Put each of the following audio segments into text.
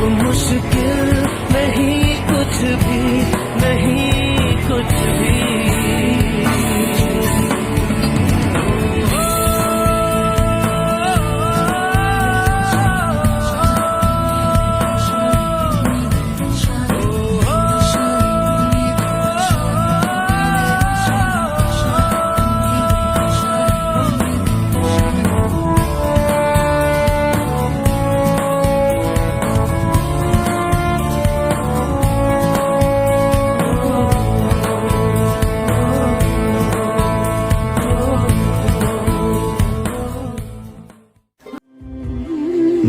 अब मुश्किल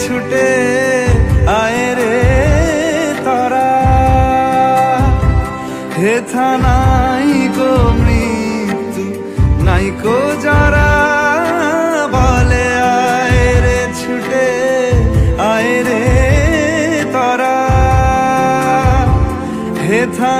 ছুটে আয় রে তারা। হেথা নাই গো মৃত্যু, নাই কো যারা বলে, আয় রে ছুটে আয় রে তারা। হেথা